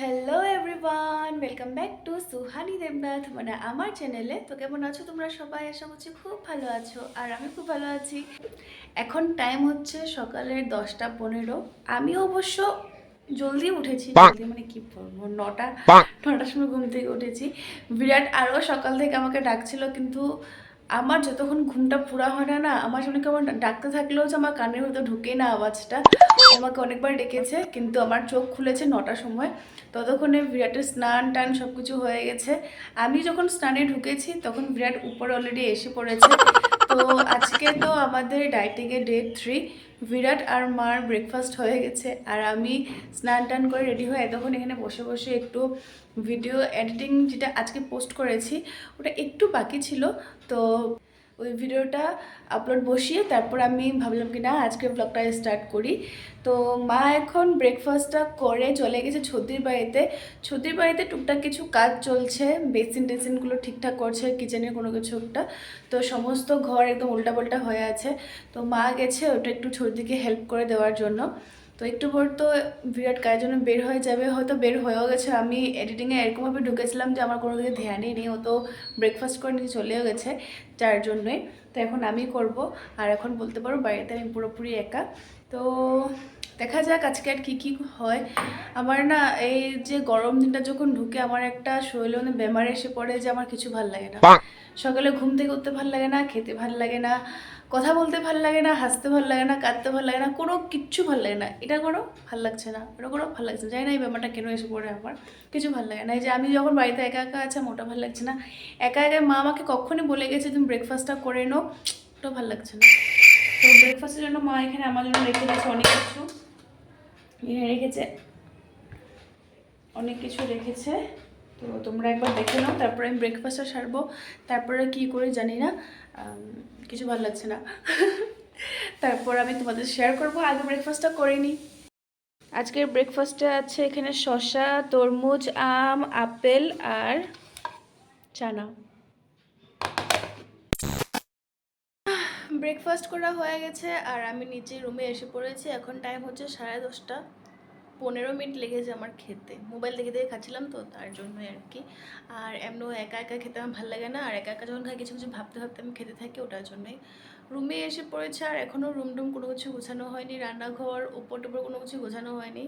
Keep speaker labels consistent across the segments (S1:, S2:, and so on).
S1: Hello everyone welcome back to Suhani Debnath মানে আমার চ্যানেলে তো কেমন আছো তোমরা সবাই? আশা করছি খুব ভালো আছো আর আমি খুব ভালো আছি। এখন টাইম হচ্ছে সকালের দশটা পনেরো। আমি অবশ্য জলদি উঠেছি জলদি মানে কি বলব নটা নটার সময় ঘুম থেকে উঠেছি। বিরাট আরও সকাল থেকে আমাকে ডাকছিল কিন্তু আমার যতক্ষণ ঘুমটা পুরা হয় না না, আমার সঙ্গে কেমন ডাকতে থাকলেও যে আমার কানের হয়তো ঢুকে না আওয়াজটা। আমাকে অনেকবার ডেকেছে, কিন্তু আমার চোখ খুলেছে নটার সময়। ততক্ষণে বিরাটের স্নান টান সব কিছু হয়ে গেছে। আমি যখন স্নানে ঢুকেছি, তখন বিরাট উপরে অলরেডি এসে পড়েছে। তো আজকে তো আমাদের ডাইটিংয়ের ডে থ্রি বিরাট আর মার ব্রেকফাস্ট হয়ে গেছে আর আমি স্নান টান করে রেডি হয়ে এতক্ষণ এখানে বসে বসে একটু ভিডিও এডিটিং যেটা আজকে পোস্ট করেছি, ওটা একটু বাকি ছিল। তো ওই ভিডিওটা আপলোড বসিয়ে তারপর আমি ভাবলাম কি না আজকে ব্লগটা স্টার্ট করি। তো মা এখন ব্রেকফাস্টটা করে চলে গেছে ছদির বাড়িতে। ছদির বাড়িতে টুকটাক কিছু কাজ চলছে বেসিন টেসিনগুলো ঠিকঠাক করছে কিচেনের কোনো কিছু একটা। তো সমস্ত ঘর একদম উল্টা উল্টাপাল্টা হয়ে আছে। তো মা গেছে ওটা একটু ছদিকে হেল্প করে দেওয়ার জন্য। তো একটু পর তো বিরাট কাজের জন্য বের হয়ে যাবে হয়তো বের হয়েও গেছে। আমি এডিটিংয়ে এরকমভাবে ঢুকেছিলাম যে আমার কোনো দিকে ধ্যানই নেই ও তো ব্রেকফাস্ট করে নিয়ে চলেও গেছে যার জন্যই। তো এখন আমি করব আর এখন বলতে পারো বাড়িতে আমি পুরোপুরি একা। তো দেখা যাক আজকে আর কী কী হয়। আমার না এই যে গরম দিনটা যখন ঢুকে আমার একটা শরীরে মানে বেমার এসে পড়ে যে আমার কিছু ভালো লাগে না। সকালে ঘুম থেকে উঠতে ভালো লাগে না খেতে ভালো লাগে না কথা বলতে ভালো লাগে না, হাসতে ভালো লাগে না, কাঁদতে ভালো লাগে না, কোনো কিচ্ছু ভালো লাগে না। এটা কোনো ভালো লাগছে না, এটা কোনো ভালো লাগছে না। জানি না এই ব্যাপারটা কেন এসে পড়ে আমার, কিছু ভালো লাগে না। এই যে আমি যখন বাড়িতে একা একা আছে, আমার ওটা ভালো লাগছে না। একা একা মা আমাকে কখনই বলে গেছে, তুমি ব্রেকফাস্টটা করে নাও। ওটা ভালো লাগছে না। তো ব্রেকফাস্টের জন্য মা এখানে আমার জন্য রেখে দিয়েছে অনেক কিছু। রেখেছে, অনেক কিছু রেখেছে। তো তোমরা একবার দেখে নাও, তারপরে আমি ব্রেকফাস্টটা সারবো। তারপরে কি করে জানি না। কিছু ভালো লাগছে না। তারপর আমি তোমাদের শেয়ার করব। আগে ব্রেকফাস্টটা করে নিই। আজকের ব্রেকফাস্টে আছে এখানে শসা, তরমুজ, আম, আপেল আর চানা। ব্রেকফাস্ট করা হয়ে গেছে আর আমি নিচে রুমে এসে পড়েছি। এখন টাইম হচ্ছে সাড়ে দশটা। পনেরো মিনিট লেগেছে আমার খেতে। মোবাইল দেখে দেখে খাচ্ছিলাম তো, তার জন্যই আর কি। আর এমনও একা একা খেতে আমার ভালো লাগে না, আর একা একা যখন খাই কিছু কিছু ভাবতে ভাবতে আমি খেতে থাকি ওটার জন্যই। রুমে এসে পড়েছে আর এখনও রুম টুম কোনো কিছু গোছানো হয়নি, রান্নাঘর উপর টুপর কোনো কিছু গোছানো হয়নি।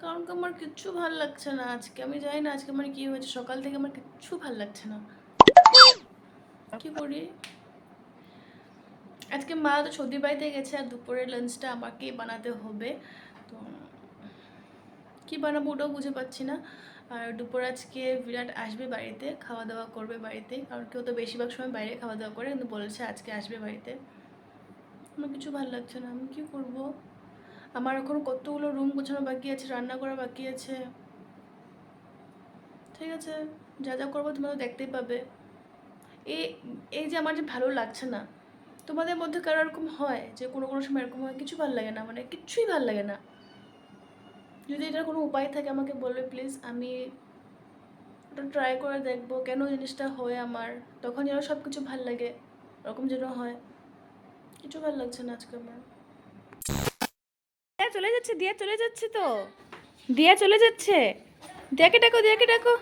S1: কারণ কি আমার কিচ্ছু ভালো লাগছে না, আজকে আমি জানি না আজকে আমার কী হয়েছে, সকাল থেকে আমার কিচ্ছু ভালো লাগছে না। কি করি? আজকে মা তো সর্দি বাড়িতে গেছে আর দুপুরের লাঞ্চটা আমাকেই বানাতে হবে। তো কি বানাবো ওটাও বুঝে পাচ্ছি না। আর দুপুর আজকে বিরাট আসবে বাড়িতে খাওয়া দাওয়া করবে বাড়িতে, কারণ কেউ তো বেশিরভাগ সময় বাইরে খাওয়া দাওয়া করে, কিন্তু বলেছে আজকে আসবে বাড়িতে। আমার কিছু ভালো লাগছে না, আমি কি করব? আমার এখন কতগুলো রুম গোছানো বাকি আছে, রান্না করা বাকি আছে। ঠিক আছে, যা যা করব তোমরা দেখতেই পাবে। এই এই যে আমার যে ভালো লাগছে না, তোমাদের মধ্যে কারও এরকম হয় যে কোনো কোনো সময় এরকম হয়, কিছু ভালো লাগে না মানে কিচ্ছুই ভালো লাগে না। যদি এটার কোনো উপায় থাকে আমাকে বলবে প্লিজ আমি ওটা ট্রাই করে দেখব কেন জিনিসটা হয় আমার। তখন যেন সব কিছু ভালো লাগে ওরকম যেন হয়। কিছু ভালো লাগছে না আজকে আমার। দিয়া চলে যাচ্ছে দিয়া চলে যাচ্ছে তো। দিয়া চলে যাচ্ছে। দিয়াকে ডাকো দিয়াকে ডাকো।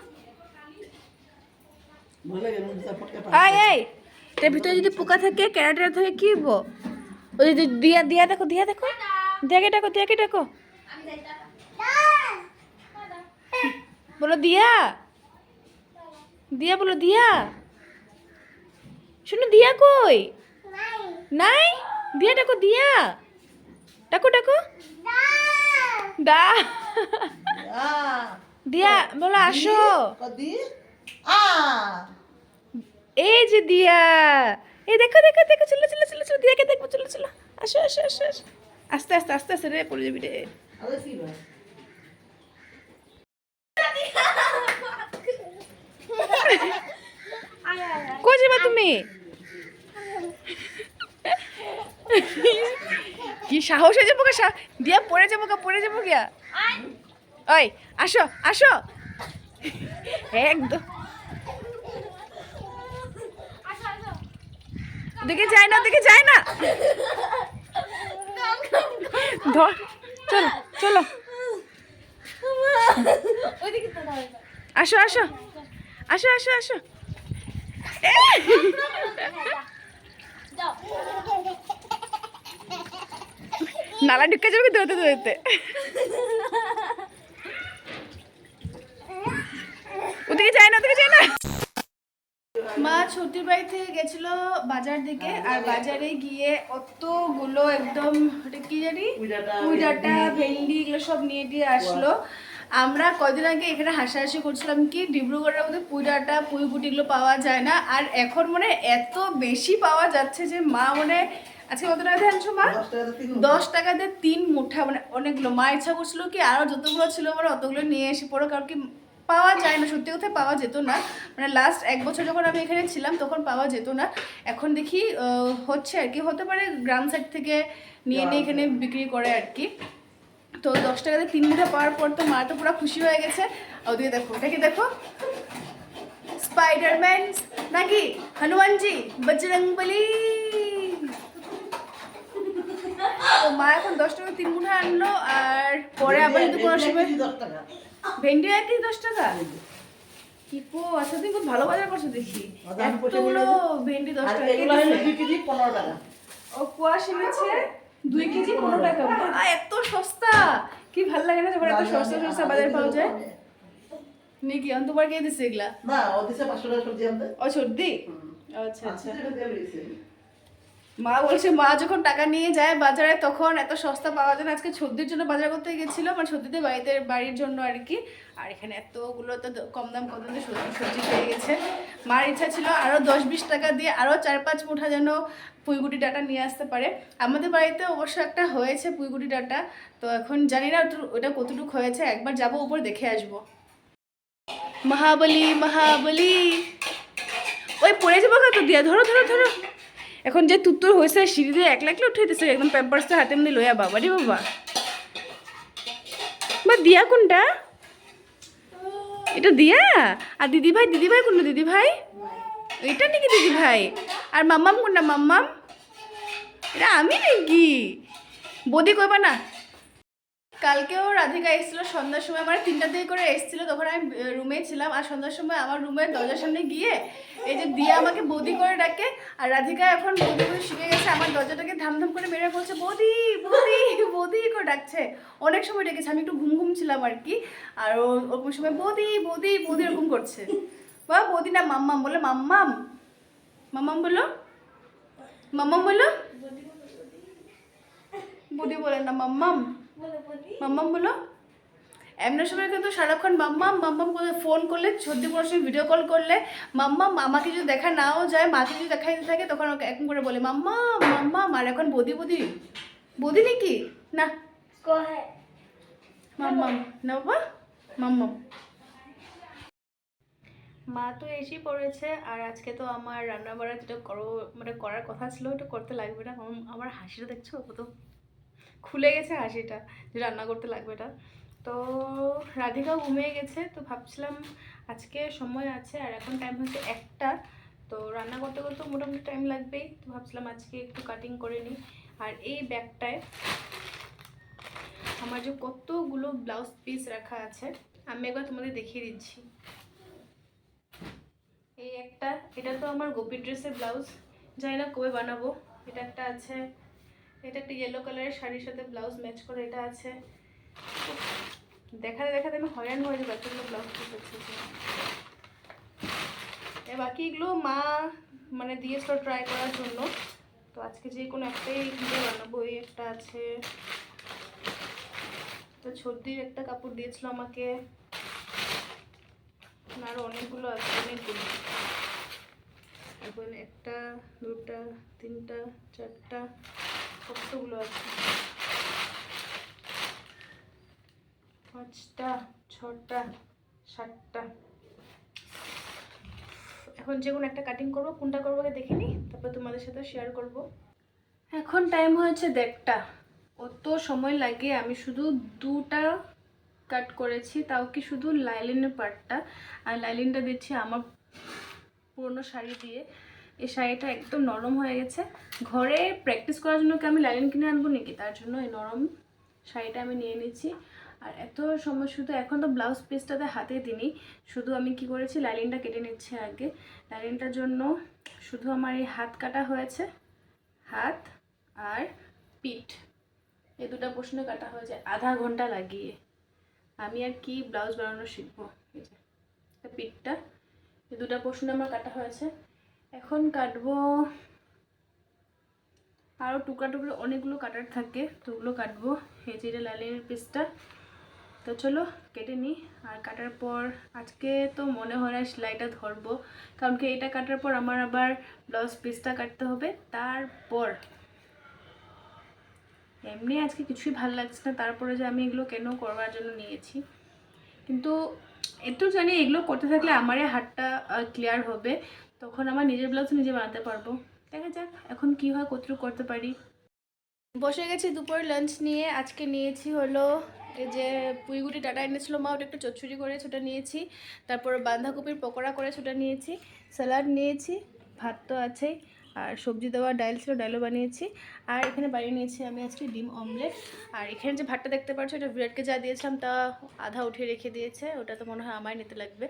S1: আয় আয়। এটার ভিতরে যদি পোকা থাকে ক্যারাটেরা থাকে কি হব ওই যে দিয়া দিয়া দেখো দিয়া দেখো। দিয়াকে ডাকো দিয়াকে ডাকো। বলো দিয়া। দিয়া বলো দিয়া। শুনো দিয়া কই? নাই? দিয়া ডাকো দিয়া। ডাকো ডাকো। দা। দিয়া বলো আসো। এই যে দিয়া। এই দেখো দেখো দেখো চলো চলো চলো চলো দিয়াকে দেখব চলো চলো। আসো আসো আসো আসো। আস্তে আস্তে আস্তে আস্তে রে পড়ে যাবি রে। যাবা তুমি? কি সাহস হয়ে যাব গা দিয়া পড়ে যাব গা, পড়ে যাব গিয়া। ওই, আসো আসো। একদম। দেখে যায় না, দেখে যায় না। ধর, চলো চলো। আসো আসো। আসো আসো আসো! নালা ঢুকে যাবে দৌড়তে দৌড়তে। ওদিকে যায় না ওদিকে যায় না। মা ছুটির বাড়ি থেকে গেছিল বাজার দিকে আর বাজারে। গিয়ে অতগুলো একদম কি জানি? ভেন্ডি। এগুলো সব নিয়ে দিয়ে আসলো। আমরা কদিন আগে এখানে হাসাহাসি করছিলাম কি ডিব্রুগড়ের মধ্যে পুইডাটা পুই গুটিগুলো পাওয়া যায় না। আর এখন মানে এত বেশি পাওয়া যাচ্ছে যে মা মানে আজকে কত টাকা দিয়ে আনছো মা? দশ টাকা দিয়ে তিন মুঠা। মানে অনেকগুলো। মা ইচ্ছা করছিল কি আরও যতগুলো ছিল মানে অতগুলো নিয়ে এসে পড়ো কারণ কি পাওয়া যায় না। সত্যি কথা পাওয়া যেত না। মানে লাস্ট এক বছর যখন আমি এখানে ছিলাম তখন পাওয়া যেত না। এখন দেখি হচ্ছে আর কি হতে পারে গ্রাম সাইড থেকে নিয়ে নিয়ে এখানে বিক্রি করে আর কি। তো দশ টাকাতে তিন মুঠা পাওয়ার পর তো মা তো পুরো খুশি হয়ে গেছে। আর ওদিকে দেখো ওটা কি দেখো? স্পাইডারম্যান নাকি? হনুমানজি বজরংবলী। তো মা এখন দশ টাকা তিন মুঠা আনলো আর পরে আবার যদি কোনো সময় ভেন্ডি একই দশ টাকা। কি কো আচ্ছা তুমি খুব ভালো বাজার করছ দেখি। এতগুলো ভেন্ডি দশ টাকা।
S2: পনেরো টাকা।
S1: ও কোয়াশ এনেছে। দুই কেজি পনেরো টাকা। এত সস্তা। কি ভালো লাগে না যখন এত সস্তা সস্তা বাজারে পাওয়া যায়? নাকি আমি তোমার কে দিছে এগুলা?
S2: না ও দিছে পাঁচশো টাকা সবজি আনতে।
S1: ও সর্দি? আচ্ছা আচ্ছা। মা বলছে মা যখন টাকা নিয়ে যায় বাজারে তখন এত সস্তা পাওয়া যায় না। আজকে সর্দির জন্য বাজার করতে গেছিল মানে সর্দিতে বাড়িতে বাড়ির জন্য আর কি। আর এখানে এতগুলো তো কম দাম দামে সবজি সবজি পেয়ে গেছে। মার ইচ্ছা ছিল আরও দশ বিশ টাকা দিয়ে আরও চার পাঁচ মুঠা যেন পুঁইগুটি ডাটা নিয়ে আসতে পারে। আমাদের বাড়িতে অবশ্য একটা হয়েছে পুঁইগুটি ডাটা, তো এখন জানি না ওটা- কতটুকু হয়েছে, একবার যাব, উপর দেখে আসব। মহাবলী মহাবলী। ওই পড়ে যাব কত দিয়া? ধরো ধরো ধরো। এখন যে তুত্তর হয়েছে, সিঁড়ি দিয়ে একলা একলা উঠে দিতেছে একদম প্যাম্পার্সটা হাতে মধ্যে লইয়া বাবা রে বাবা। বা দিয়া কোনটা? এটা দিয়া? আর দিদি ভাই দিদি ভাই কোনটা দিদি ভাই এটা নাকি দিদি ভাই আর মাম্মাম কোনটা, মাম্মাম? এটা আমি নাকি? বদি কইবা না কালকেও রাধিকা এসেছিল, সন্ধ্যার সময় আমার তিনটার দিকে করে এসেছিল, তখন আমি রুমে ছিলাম আর সন্ধ্যার সময় আমার রুমের দরজার সামনে গিয়ে এই যে দিয়া আমাকে বৌদি করে ডাকে আর রাধিকা এখন বৌদি করে শিখে গেছে, আমার দরজাটাকে ধামধাম করে মেরে বলছে, বৌদি বৌদি বৌদি করে ডাকছে। অনেক সময় ডেকেছে, আমি একটু ঘুম ঘুম ছিলাম আর কি, আর ওরকম সময়, বৌদি বৌদি বৌদি এরকম করছে। বা বৌদি না, মাম্মাম বলে, মাম্মাম মাম্মাম বলো মাম্মাম বলো। বৌদি বলে না, মাম্মাম। মাম্মাম বলো। এমন সময় কিন্তু সারাক্ষণ মাম্মাম মাম্মাম করে ফোন করলে সত্যি কোনো সময় ভিডিও কল করলে মাম্মাম আমাকে যদি দেখা নাও যায় মাকে যদি দেখা দিতে থাকে তখন ওকে এখন করে বলে মাম্মা মাম্মাম আর এখন বদি বদি বদি নাকি? না। মাম্মাম না বাবা মাম্মাম। মা তো এসেই পড়েছে আর আজকে তো আমার রান্না বাড়া যেটা করো মানে করার কথা ছিল ওটা করতে লাগবে না। কারণ আমার হাসিটা দেখছ কত খুলে গেছে হাসিটা যে রান্না করতে লাগবে না তো রাধিকাও ঘুমিয়ে গেছে, তো ভাবছিলাম আজকে সময় আছে আর এখন টাইম হচ্ছে একটা। তো রান্না করতে করতে মোটামুটি টাইম লাগবেই, তো ভাবছিলাম আজকে একটু কাটিং করে নিই। আর এই ব্যাগটায় আমার যে কতগুলো ব্লাউজ পিস রাখা আছে, আমি একবার তোমাদের দেখিয়ে দিচ্ছি। এই একটা, এটা তো আমার গোপী ড্রেসের ব্লাউজ জানি না কবে বানাবো। এটা একটা আছে এটা একটা ইয়েলো কালারের শাড়ির সাথে ব্লাউজ ম্যাচ করে এটা আছে। দেখাতে দেখাতে আমি হয়রান হয়ে যাব, এতগুলো ব্লাউজ পিস আছে যে। এ বাকিগুলো মা মানে দিয়েছিল ট্রাই করার জন্য। তো আজকে যে কোনো একটাই ভিডিও বানাবো, এই একটা আছে। তো ছর্দির একটা কাপড় দিয়েছিল আমাকে। আরও অনেকগুলো আছে, অনেকগুলো। তারপরে একটা, দুটা, তিনটা, চারটা। কতগুলো আছে? পাঁচটা, ছটা, সাতটা। এখন যে কোনো একটা কাটিং করব, কোনটা করব দেখে নিই তারপর তোমাদের সাথে শেয়ার করব। এখন টাইম হয়েছে দেড়টা। অত সময় লাগে, আমি শুধু দুটা কাট করেছি, তাও কি শুধু লাইলিনের পার্টটা আর লাইলিনটা দিচ্ছি আমার পুরনো শাড়ি দিয়ে। এই শাড়িটা একদম নরম হয়ে গেছে। ঘরে প্র্যাকটিস করার জন্য কি আমি লাইলিন কিনে আনব নাকি? তার জন্য এই নরম শাড়িটা আমি নিয়ে নিচ্ছি। আর এত সময় শুধু এখন তো ব্লাউজ পিসটাতে হাতে দিনই শুধু আমি কি করেছি লাইলিনটা কেটে নিচ্ছি আগে। লাইলিনটার জন্য শুধু আমার এই হাত কাটা হয়েছে। হাত আর পিঠ। এই দুটো প্রশ্ন কাটা হয়েছে। আধা ঘণ্টা লাগিয়ে। আমি আর কি ব্লাউজ বানানো শিখব? এই যে পিঠটা। এই দুটো প্রশ্ন আমার কাটা হয়েছে। এখন কাটবো। আরও টুকরা টুকরো অনেকগুলো কাটার থাকে, তো ওগুলো কাটবো, এই এটা লালিনের পিসটা। তো চলো কেটে নিই, আর কাটার পর আজকে তো মনে হয় না সেলাইটা ধরবো, কারণ কি এটা কাটার পর আমার আবার ব্লাউজ পিসটা কাটতে হবে, তারপর। এমনি আজকে কিছুই ভালো লাগছে না, তারপরে যে আমি এগুলো কেন করবার জন্য নিয়েছি। কিন্তু একটু জানি এগুলো করতে থাকলে আমারই হাতটা ক্লিয়ার হবে। তখন আমার নিজের ব্লাউজ নিজে বানাতে পারব। দেখা যাক এখন কি হয়, কতটুকু করতে পারি। বসে গেছি দুপুর লাঞ্চ নিয়ে। আজকে নিয়েছি হলো এই যে পুইগুটি ডাটা এনেছিলো মা, ওটা একটু চচ্চড়ি করে ছোটা নিয়েছি। তারপর বাঁধাকপির পকোড়া করে ছোটা নিয়েছি। স্যালাড নিয়েছি, ভাত তো আছেই। আর সবজি দেওয়া ডাল ছিল ডালও বানিয়েছি। আর এখানে বানিয়ে নিয়েছি আমি আজকে ডিম অমলেট। আর এখানে যে ভাতটা দেখতে পাচ্ছ, এটা বিরাটকে যা দিয়েছিলাম তা আধা উঠিয়ে রেখে দিয়েছে। ওটা তো মনে হয় আমায় নিতে লাগবে।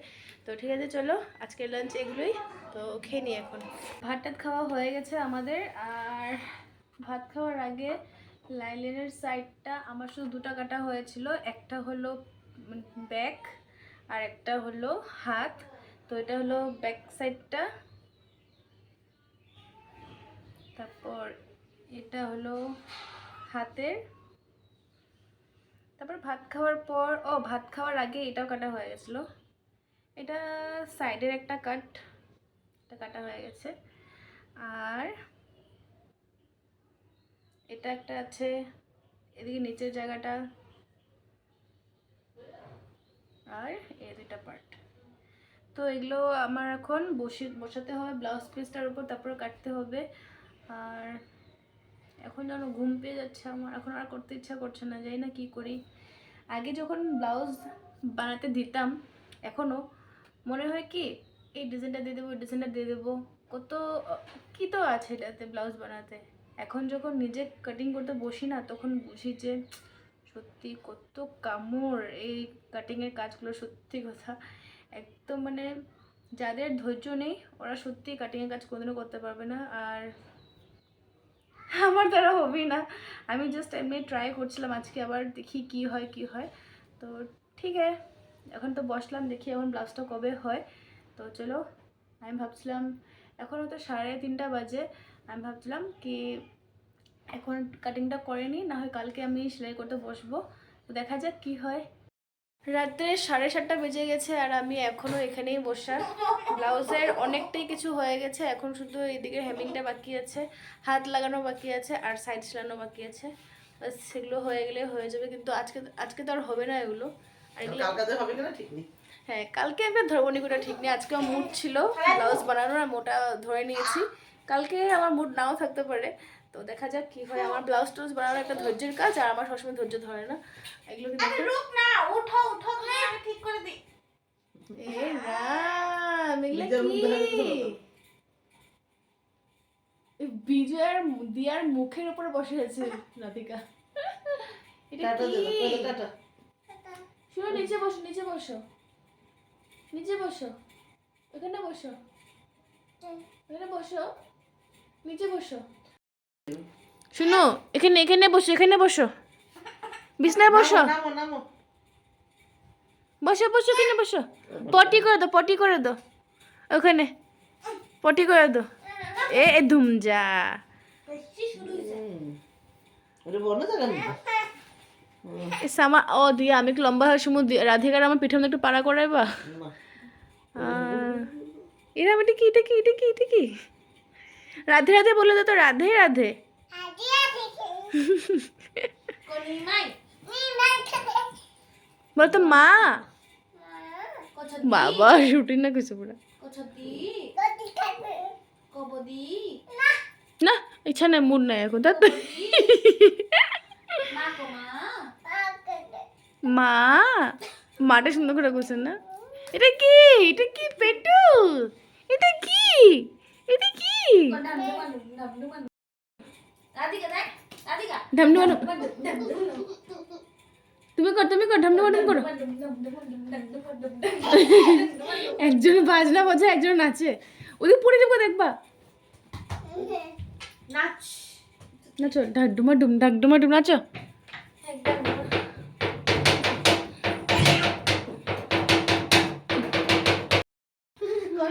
S1: তো ঠিক আছে, চলো আজকের লাঞ্চ এগুলোই। তো খেয়ে নিই এখন। ভাত টাত খাওয়া হয়ে গেছে আমাদের। আর ভাত খাওয়ার আগে লাইলেনের সাইডটা আমার শুধু দুটা কাটা হয়েছিল। একটা হলো ব্যাক আর একটা হলো হাত। তো এটা হলো ব্যাক সাইডটা তারপর এটা হলো হাতের, তারপর ভাত খাওয়ার পর, ও ভাত খাওয়ার আগে এটাও কাটা হয়ে গেছিল। এটা সাইডের একটা কাট, এটা কাটা হয়ে গেছে। আর এটা একটা আছে, এদিকে নিচের জায়গাটা। আর এই দুটা পার্ট তো এগুলো আমার এখন বসে, বসাতে হবে, ব্লাউজ পিসটার উপর, তারপর কাটতে হবে। আর এখন যেন ঘুম পেয়ে যাচ্ছে আমার। এখন আর করতে ইচ্ছা করছে না, জানি না কি করি। আগে যখন ব্লাউজ বানাতে দিতাম এখনও মনে হয় কি, এই ডিজাইনটা দিয়ে দেবো ডিজাইনটা দিয়ে দেবো। কত, কী তো আছে এটাতে ব্লাউজ বানাতে? এখন যখন নিজে কাটিং করতে বসি না, তখন বুঝি যে সত্যি কত কামড় এই কাটিংয়ের কাজগুলো, সত্যি কথা। একদম মানে যাদের ধৈর্য নেই, ওরা সত্যি কাটিংয়ের কাজ কোনোদিনও করতে পারবে না। আর আমার দ্বারা হবেই না। আমি জাস্ট এমনি ট্রাই করছিলাম, আজকে আবার দেখি কি হয় কি হয়। তো ঠিক আছে, এখন তো বসলাম, দেখি এখন ব্লাউজটা কবে হয়। তো চলো, আমি ভাবছিলাম, এখন হয়তো সাড়ে তিনটা বাজে। আমি ভাবছিলাম কি এখন কাটিংটা করে নিই, না হয় কালকে আমি সেলাই করতে বসবো। তো দেখা যাক কি হয়। রাত্রে সাড়ে সাতটা বেজে গেছে আর আমি এখনও এখানেই বসা। ব্লাউজের অনেকটাই কিছু হয়ে গেছে এখন শুধু এইদিকে হেমিংটা বাকি আছে হাত লাগানো বাকি আছে আর সাইড সেলানো বাকি আছে। সেগুলো হয়ে গেলে হয়ে যাবে কিন্তু আজকে আজকে তো আর হবে না এগুলো। আর এগুলো
S2: ঠিক নেই।
S1: হ্যাঁ কালকে আমি ধরবো নিকুটা ঠিক নেই। আজকে আমার মুড ছিল ব্লাউজ বানানোর আর মোটা ধরে নিয়েছি। কালকে আমার মুড নাও থাকতে পারে। তো দেখা যাক কি হয়। আমার ব্লাউজ টুজ বানানোর একটা ধৈর্যের কাজ আর আমার সবসময় ধৈর্য ধরে না। এগুলো কি দেখো
S3: না উঠো উঠো তুমি আমি ঠিক করে দিই।
S1: এ কি?
S2: না।
S1: এই বিজয়ের দিয়ার মুখের উপরে বসে আছে রাধিকা এটা কি? শুনো নিচে বসো নিচে বসো। নিচে বসো। এখানে বসো। এখানে বসো। নিচে বসো। শুনো এখানে এখানে বসো এখানে বসো। বিছনায় বসো। বসো বসো এখানে বসো। পটি করে দাও পটি করে দাও। ওখানে। পটি করে দাও। এ এ
S2: জায়গা নেই
S1: সামা ও দিয়া আমি একটু লম্বা হওয়ার সময় দি- রাধিকার আমার পিঠে একটু পাড়া করাইবা? এরম এটা কি? এটা কি? এটা কি? এটা কি? রাধে রাধে বলে দাও তো, রাধে রাধে।
S3: কোনি মাই
S1: বলো তো মা। বাবা রুটিন না কিছু পুরো না, ইচ্ছা নাই মুড নাই এখন তার
S3: মা,
S1: মাটা সুন্দর করে বলছেন না। এটা কি? এটা কি পেটু এটা কি? এটা কি? তুমি কর তুমি কর ঢমঢম ঢম করো। একজন বাজনা বাজে একজন নাচে। ওদিকে পড়ে যাব দেখবা।
S3: নাচ।
S1: নাচো ঢাকডুমা ডুম ঢাকডুমা ডুম নাচো
S3: একদম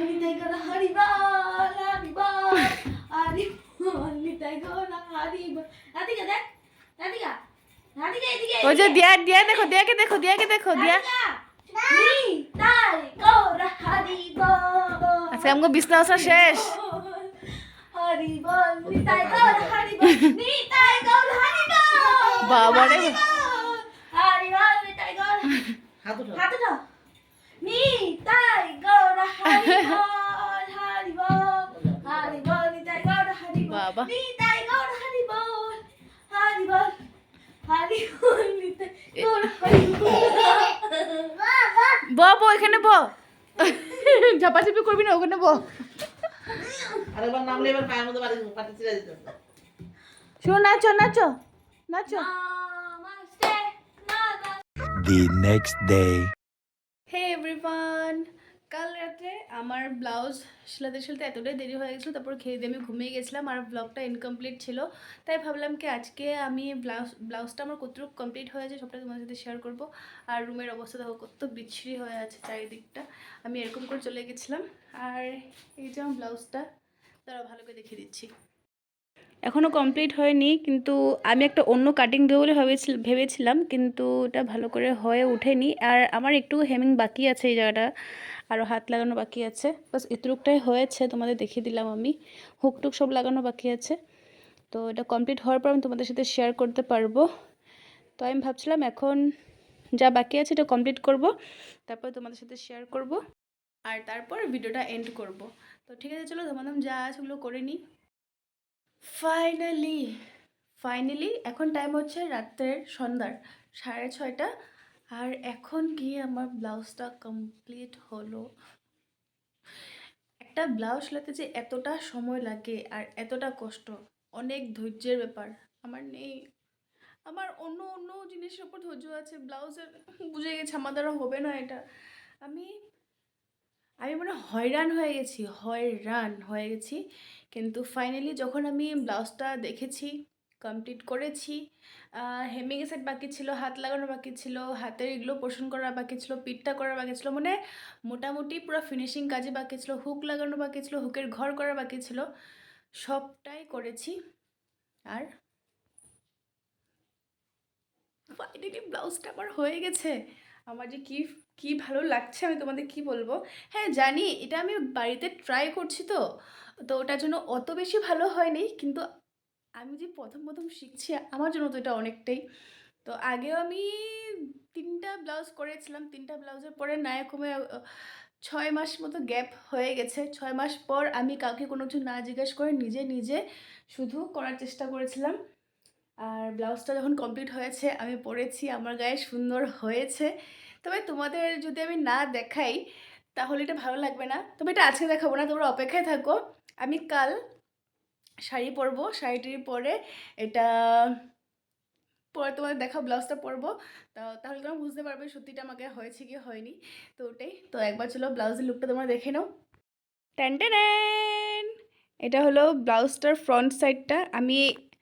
S3: নিতাই গলা হরিবল হরিবল হরিবল নিতাই গলা হরিবল রাধিকা দেখ রাধিকা রাধিকা এদিকে
S1: ওই যে দিয়া দিয়া দেখো দিয়াকে দেখো দিয়াকে দেখো দিয়া। আজকে আমাকে বিছনা আসা শেষ। বাবা রে।
S3: হরিবল
S1: ব ব এখানে ব। ঝাপাঝাপি করবি না ওখানে ব।
S2: আরেকবার নামলে এবার পায়ের মধ্যে বাড়ি পাটি ছিঁড়ে দিতে।
S1: নাচো নাচো নাচো।
S4: The next day.
S1: Hey everyone কাল রাত্রে আমার ব্লাউজ সেলাতে সেলাতে এতটাই দেরি হয়ে গেছিল, তারপর খেয়ে দিয়ে আমি ঘুমিয়ে গেছিলাম আর ব্লগটা ইনকমপ্লিট ছিল। তাই ভাবলাম কি আজকে আমি ব্লাউজ, ব্লাউজটা আমার কতটুকু কমপ্লিট হয়েছে সবটা তোমার সাথে শেয়ার করব। আর রুমের অবস্থা দেখো কত বিচ্ছিরি হয়ে আছে চারিদিকটা। আমি এরকম করে চলে গেছিলাম। আর এই যে আমার ব্লাউজটা তারা ভালো করে দেখিয়ে দিচ্ছি। এখনও কমপ্লিট হয়নি, কিন্তু আমি একটা অন্য কাটিং দেবো বলে ভেবেছিল ভেবেছিলাম, কিন্তু ওটা ভালো করে হয়ে ওঠেনি। আর আমার একটু হেমিং বাকি আছে এই জায়গাটা। আরও হাত লাগানো বাকি আছে। বাস এতটুকটাই হয়েছে, তোমাদের দেখিয়ে দিলাম আমি। হুক টুক সব লাগানো বাকি আছে। তো এটা কমপ্লিট হওয়ার পর আমি তোমাদের সাথে শেয়ার করতে পারব। তো আমি ভাবছিলাম এখন যা বাকি আছে এটা কমপ্লিট করব, তারপর তোমাদের সাথে শেয়ার করব, আর তারপর ভিডিওটা এন্ড করব। তো ঠিক আছে, চলো তোমাদের যা আছে ওগুলো করে নিই। ফাইনালি ফাইনালি এখন টাইম হচ্ছে রাত্রের সন্ধ্যার, সাড়ে ছয়টা। আর এখন গিয়ে আমার ব্লাউজটা কমপ্লিট হলো। একটা ব্লাউজ সেলাতে যে এতটা সময় লাগে আর এতটা কষ্ট, অনেক ধৈর্যের ব্যাপার, আমার নেই। আমার অন্য অন্য জিনিসের উপর ধৈর্য আছে, ব্লাউজের বুঝে গেছে, আমার দ্বারা হবে না এটা। আমি আমি মানে হয়রান হয়ে গেছি, হয়রান হয়ে গেছি। কিন্তু ফাইনালি যখন আমি ব্লাউজটা দেখেছি কমপ্লিট করেছি। হেমিং সেট বাকি ছিল, হাত লাগানো বাকি ছিল, হাতের এগুলো পোষণ করা বাকি ছিল, পিঠটা করা বাকি ছিল মানে মোটামুটি পুরো ফিনিশিং কাজে বাকি ছিল হুক লাগানো বাকি ছিল হুকের ঘর করা বাকি ছিল, সবটাই করেছি। আর ফাইনালি ব্লাউজটা আমার হয়ে গেছে। আমার যে কি কি ভালো লাগছে, আমি তোমাদের কি বলব? হ্যাঁ জানি, এটা আমি বাড়িতে ট্রাই করছি তো তো ওটার জন্য অত বেশি ভালো হয়নি, কিন্তু আমি যে প্রথম প্রথম শিখছি, আমার জন্য তো এটা অনেকটাই। তো আগেও আমি তিনটা ব্লাউজ করেছিলাম, তিনটা ব্লাউজের পরে নায় কমে ছয় মাস মতো গ্যাপ হয়ে গেছে। ছয় মাস পর আমি কাউকে কোনো কিছু না জিজ্ঞেস করে নিজে নিজে শুধু করার চেষ্টা করেছিলাম। আর ব্লাউজটা যখন কমপ্লিট হয়েছে, আমি পরেছি, আমার গায়ে সুন্দর হয়েছে। তবে তোমাদের যদি আমি না দেখাই, তাহলে এটা ভালো লাগবে না। তবে এটা আজকে দেখাবো না, তোমরা অপেক্ষায় থাকো। আমি কাল শাড়ি পরবো। শাড়িটি পরে এটা, পরে তোমাদের দেখা ব্লাউজটা পরবো। তা তাহলে তোমরা বুঝতে পারবে সত্যিটা আমাকে হয়েছে কি হয়নি। তো ওটাই। তো একবার চলো ব্লাউজের লুকটা তোমরা দেখে নাও। টেন টেন এটা হলো ব্লাউজটার ফ্রন্ট সাইডটা আমি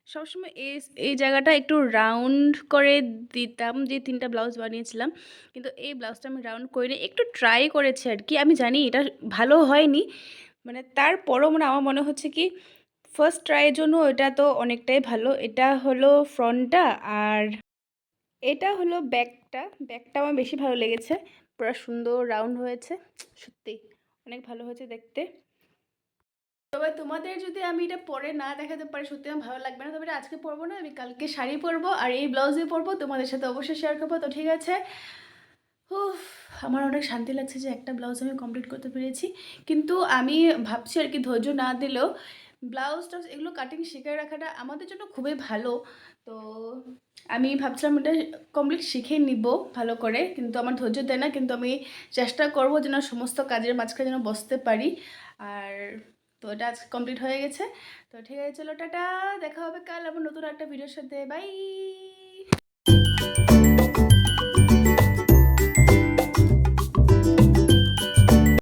S1: সবসময় এই এই জায়গাটা একটু রাউন্ড করে দিতাম যে তিনটা ব্লাউজ বানিয়েছিলাম। কিন্তু এই ব্লাউজটা আমি রাউন্ড করিনি। একটু ট্রাই করেছি আর কি। আমি জানি এটা ভালো হয়নি। মানে তারপরও মানে আমার মনে হচ্ছে কি ফার্স্ট ট্রাইয়ের জন্য এটা তো অনেকটাই ভালো। এটা হলো ফ্রন্টটা আর এটা হলো ব্যাকটা ব্যাকটা আমার বেশি ভালো লেগেছে। পুরো সুন্দর রাউন্ড হয়েছে। সত্যি, অনেক ভালো হয়েছে দেখতে। তবে তোমাদের যদি আমি এটা পরে না দেখাতে পারি, সত্যি আমার ভালো লাগবে না। তবে এটা আজকে পরবো না, আমি কালকে শাড়ি পরবো আর এই ব্লাউজে পরবো। তোমাদের সাথে অবশ্যই শেয়ার করব। তো ঠিক আছে। উফ, আমার অনেক শান্তি লাগছে যে একটা ব্লাউজ আমি কমপ্লিট করতে পেরেছি। কিন্তু আমি ভাবছি আর কি ধৈর্য না দিলেও ব্লাউজ টাউজ এগুলো কাটিং শিখে রাখাটা আমাদের জন্য খুবই ভালো। তো আমি ভাবছিলাম এটা কমপ্লিট শিখে নিব ভালো করে, কিন্তু আমার ধৈর্য দেয় না, কিন্তু আমি চেষ্টা করব যেন সমস্ত কাজের মাঝখানে যেন বসতে পারি। আর তো এটা আজকে কমপ্লিট হয়ে গেছে। তো ঠিক আছে, চলো, টাটা, দেখা হবে কাল আমার নতুন একটা ভিডিওর সাথে। বাই